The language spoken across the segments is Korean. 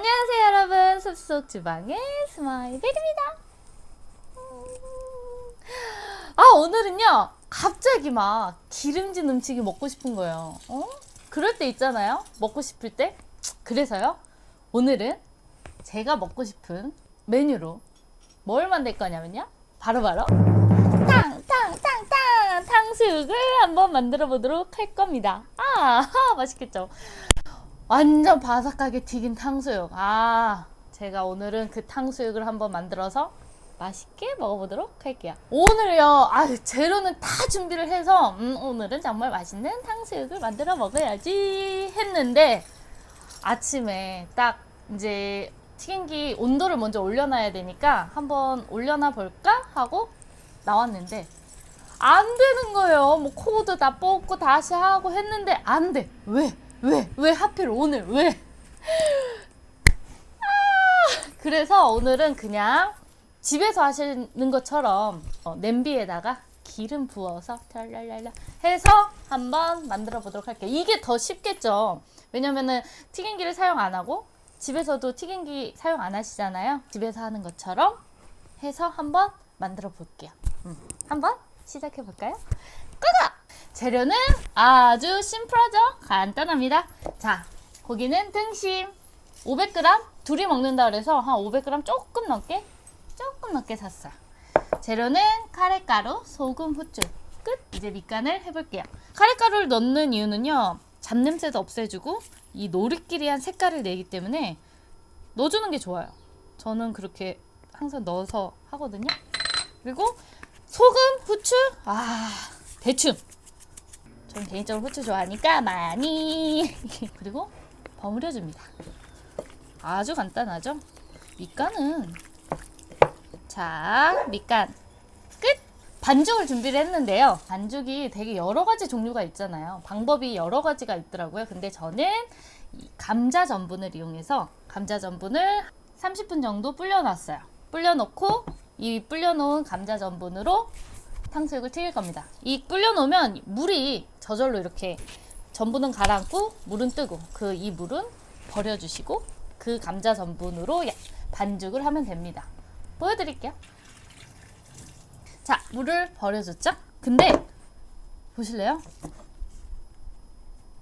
안녕하세요 여러분. 숲속 주방의 스마일베리입니다. 아 오늘은요 갑자기 막 기름진 음식이 먹고 싶은 거예요. 어? 그럴 때 있잖아요. 먹고 싶을 때. 그래서요 오늘은 제가 먹고 싶은 메뉴로 뭘 만들 거냐면요. 바로바로 탕탕탕탕! 탕수육을 한번 만들어 보도록 할 겁니다. 아 맛있겠죠 완전 바삭하게 튀긴 탕수육. 아, 제가 오늘은 그 탕수육을 한번 만들어서 맛있게 먹어보도록 할게요. 오늘요, 아, 재료는 다 준비를 해서, 음, 오늘은 정말 맛있는 탕수육을 만들어 먹어야지 했는데, 아침에 딱 이제 튀김기 온도를 먼저 올려놔야 되니까 한번 올려놔 볼까? 하고 나왔는데, 안 되는 거예요. 뭐 코드 다 뽑고 다시 하고 했는데 안 돼. 왜? 왜? 왜 하필 오늘? 왜? 아, 그래서 오늘은 그냥 집에서 하시는 것처럼 어, 냄비에다가 기름 부어서 랄랄랄라 해서 한번 만들어 보도록 할게요. 이게 더 쉽겠죠. 왜냐면은 튀김기를 사용 안 하고 집에서도 튀김기 사용 안 하시잖아요. 집에서 하는 것처럼 해서 한번 만들어 볼게요. 음, 한번 시작해 볼까요? 고고! 재료는 아주 심플하죠? 간단합니다. 자, 고기는 등심 500g 둘이 먹는다 그래서 한 500g 조금 넘게 조금 넘게 샀어요. 재료는 카레가루, 소금, 후추 끝. 이제 밑간을 해볼게요. 카레가루를 넣는 이유는요. 잡냄새도 없애주고 이 노릇끼리한 색깔을 내기 때문에 넣어주는 게 좋아요. 저는 그렇게 항상 넣어서 하거든요. 그리고 소금, 후추, 아 대충. 전 개인적으로 후추 좋아하니까 많이. 그리고 버무려줍니다. 아주 간단하죠? 밑간은 자 밑간 끝. 반죽을 준비를 했는데요. 반죽이 되게 여러 가지 종류가 있잖아요. 방법이 여러 가지가 있더라고요. 근데 저는 이 감자 전분을 이용해서 감자 전분을 30분 정도 불려놨어요. 불려놓고 이 불려놓은 감자 전분으로 탕수육을 튀길 겁니다. 이 불려놓으면 물이 저절로 이렇게 전분은 가라앉고 물은 뜨고 그 이 물은 버려주시고 그 감자 전분으로 야- 반죽을 하면 됩니다. 보여드릴게요. 자, 물을 버려줬죠? 근데 보실래요?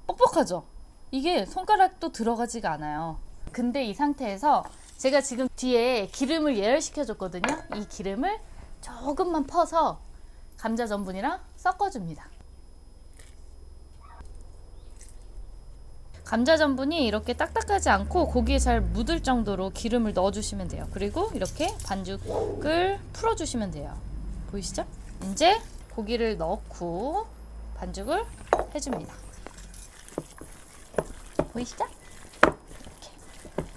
뻑뻑하죠? 이게 손가락도 들어가지가 않아요. 근데 이 상태에서 제가 지금 뒤에 기름을 예열시켜 줬거든요. 이 기름을 조금만 퍼서 감자 전분이랑 섞어줍니다. 감자 전분이 이렇게 딱딱하지 않고 고기에 잘 묻을 정도로 기름을 넣어주시면 돼요. 그리고 이렇게 반죽을 풀어주시면 돼요. 보이시죠? 이제 고기를 넣고 반죽을 해줍니다. 보이시죠? 이렇게.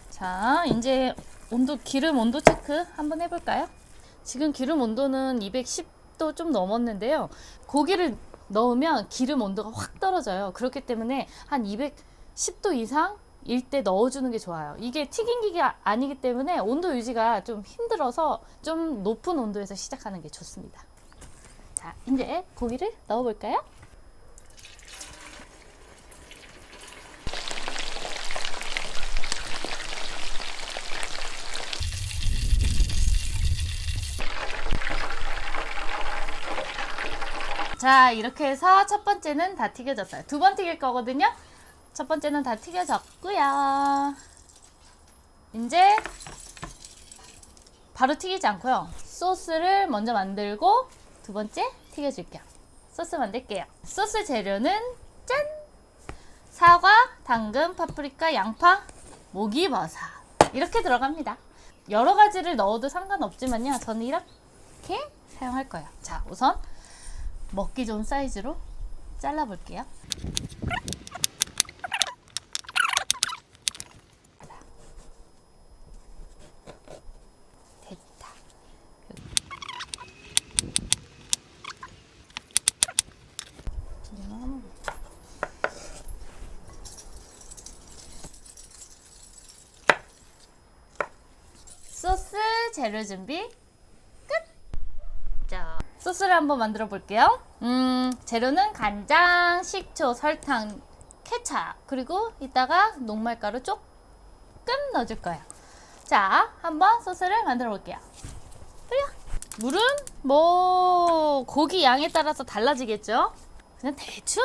자, 이제 온도 기름 온도 체크 한번 해볼까요? 지금 기름 온도는 210 도 좀 넘었는데요. 고기를 넣으면 기름 온도가 확 떨어져요. 그렇기 때문에 한 210도 이상 일때 넣어주는 게 좋아요. 이게 튀김기가 아니기 때문에 온도 유지가 좀 힘들어서 좀 높은 온도에서 시작하는 게 좋습니다. 자, 이제 고기를 넣어볼까요? 자, 이렇게 해서 첫 번째는 다 튀겨졌어요. 두 번 튀길 거거든요. 첫 번째는 다 튀겨졌고요. 이제 바로 튀기지 않고요. 소스를 먼저 만들고 두 번째 튀겨줄게요. 소스 만들게요. 소스 재료는 짠! 사과, 당근, 파프리카, 양파, 모기버섯 이렇게 들어갑니다. 여러 가지를 넣어도 상관없지만요. 저는 이렇게 사용할 거예요. 자, 우선 먹기 좋은 사이즈로 잘라볼게요. 됐다. 소스 재료 준비 소스를 한번 만들어 볼게요. 음, 재료는 간장, 식초, 설탕, 케찹, 그리고 이따가 녹말가루 조금 넣어줄 거예요. 자, 한번 소스를 만들어 볼게요. 그래요. 물은 뭐 고기 양에 따라서 달라지겠죠? 그냥 대충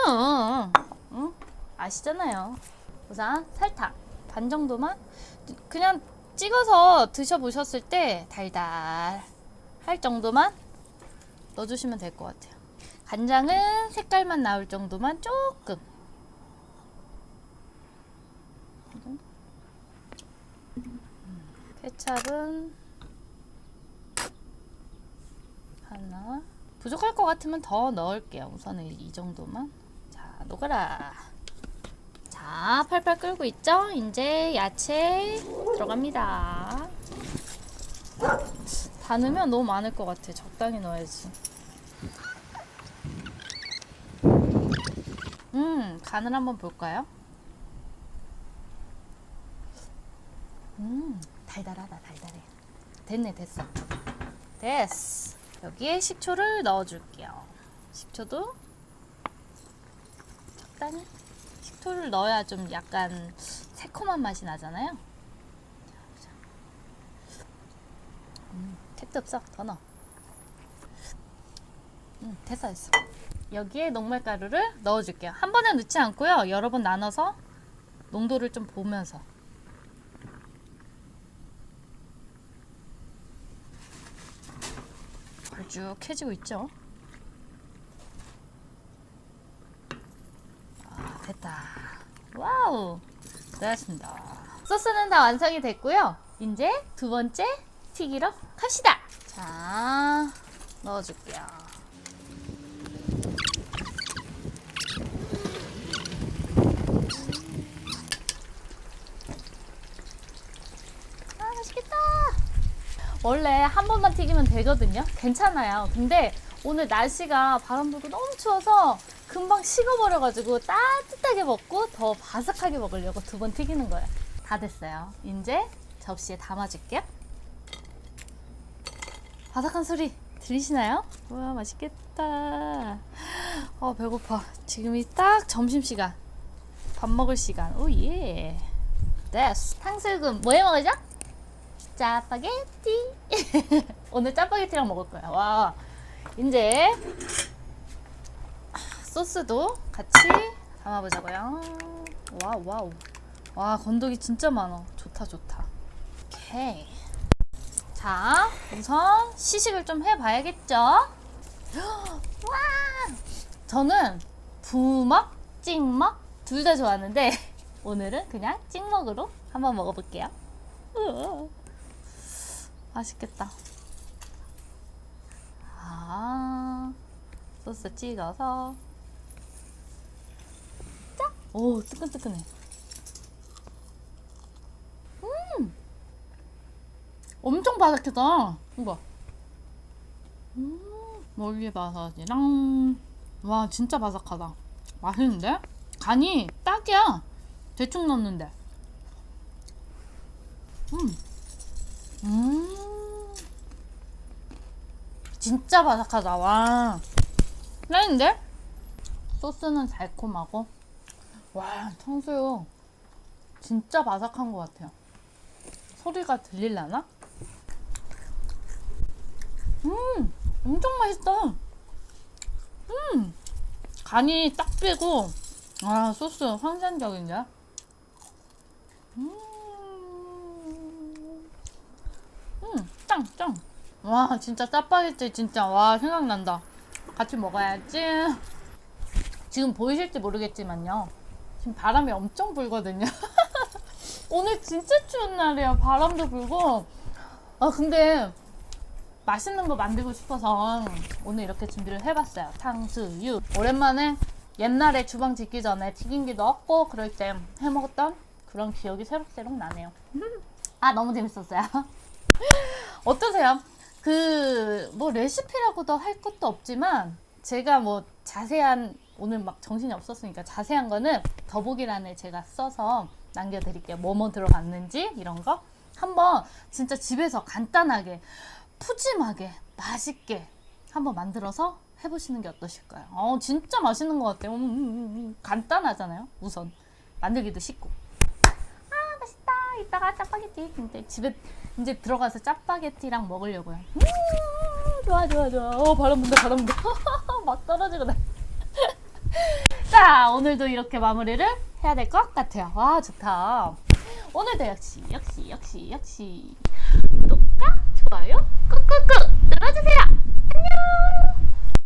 응? 아시잖아요. 우선 설탕 반 정도만 그냥 찍어서 드셔보셨을 때 달달 할 정도만 넣어주시면 될 것 같아요. 간장은 색깔만 나올 정도만 조금. 케찹은 하나. 부족할 것 같으면 더 넣을게요. 우선은 이 정도만. 자, 녹아라. 자, 팔팔 끓고 있죠? 이제 야채 들어갑니다. 다 넣으면 너무 많을 것 같아. 적당히 넣어야지. 음, 간을 한번 볼까요? 음, 달달하다, 달달해. 됐네, 됐어. 됐어. 여기에 식초를 넣어줄게요. 식초도 적당히. 식초를 넣어야 좀 약간 새콤한 맛이 나잖아요. 음, 택도 없어. 더 넣어. 음, 됐어, 됐어. 여기에 녹말가루를 넣어줄게요. 한 번에 넣지 않고요. 여러 번 나눠서 농도를 좀 보면서. 걸쭉해지고 있죠? 아, 됐다. 와우! 됐습니다. 소스는 다 완성이 됐고요. 이제 두 번째 튀기러 갑시다. 자, 넣어줄게요. 아, 맛있겠다. 원래 한 번만 튀기면 되거든요. 괜찮아요. 근데 오늘 날씨가 바람 불고 너무 추워서 금방 식어버려가지고 따뜻하게 먹고 더 바삭하게 먹으려고 두 번 튀기는 거예요. 다 됐어요. 이제 접시에 담아줄게요. 바삭한 소리 들리시나요? 와 맛있겠다. 어 배고파. 지금이 딱 점심 시간. 밥 먹을 시간. 오 예. 됐어. 탕수육은 뭐 해 먹으죠? 짜파게티. 오늘 짜파게티랑 먹을 거야. 와. 이제 소스도 같이 담아보자고요. 와우 와우. 와 건더기 진짜 많아. 좋다 좋다. 오케이. 자 우선 시식을 좀 해봐야겠죠. 와. 저는 부먹, 찍먹 둘 다 좋아하는데 오늘은 그냥 찍먹으로 한번 먹어볼게요. 으아. 맛있겠다. 아, 소스 찍어서. 짝! 오, 뜨끈뜨끈해. 음! 바삭하다. 이거. 음, 멀리 바삭이랑. 와, 진짜 바삭하다. 맛있는데? 간이 딱이야. 대충 넣는데. 음. 음. 진짜 바삭하다. 와. 짱인데? 소스는 달콤하고. 와, 탕수육. 진짜 바삭한 것 같아요. 소리가 들릴라나? 음, 엄청 맛있다. 음, 간이 딱 빼고, 아, 소스 환상적인데? 음. 음, 짱, 짱. 와, 진짜 짜파게티 진짜 와 생각난다. 같이 먹어야지. 지금 보이실지 모르겠지만요. 지금 바람이 엄청 불거든요. 오늘 진짜 추운 날이에요. 바람도 불고. 아, 근데 맛있는 거 만들고 싶어서 오늘 이렇게 준비를 해봤어요. 탕수육. 오랜만에 옛날에 주방 짓기 전에 튀김기도 없고 그럴 때 해먹었던 그런 기억이 새록새록 나네요. 아, 너무 재밌었어요. 어떠세요? 그 뭐 레시피라고도 할 것도 없지만 제가 뭐 자세한 오늘 막 정신이 없었으니까 자세한 거는 더보기란에 제가 써서 남겨드릴게요. 뭐뭐 들어갔는지 이런 거 한번 진짜 집에서 간단하게 푸짐하게 맛있게 한번 만들어서 해보시는 게 어떠실까요? 어 진짜 맛있는 것 같아요. 음, 음, 음. 간단하잖아요. 우선 만들기도 쉽고. 아 맛있다. 이따 이따가 짜파게티. 근데 집에 이제 들어가서 짜파게티랑 먹으려고요. 음, 좋아 좋아 좋아. 어 바람 분다 바람 분다. 막 떨어지고 나. 자 오늘도 이렇게 마무리를 해야 될 것 같아요. 와 좋다. 오늘도 역시 역시 역시 역시 좋아요 꾹꾹꾹 눌러주세요. 안녕.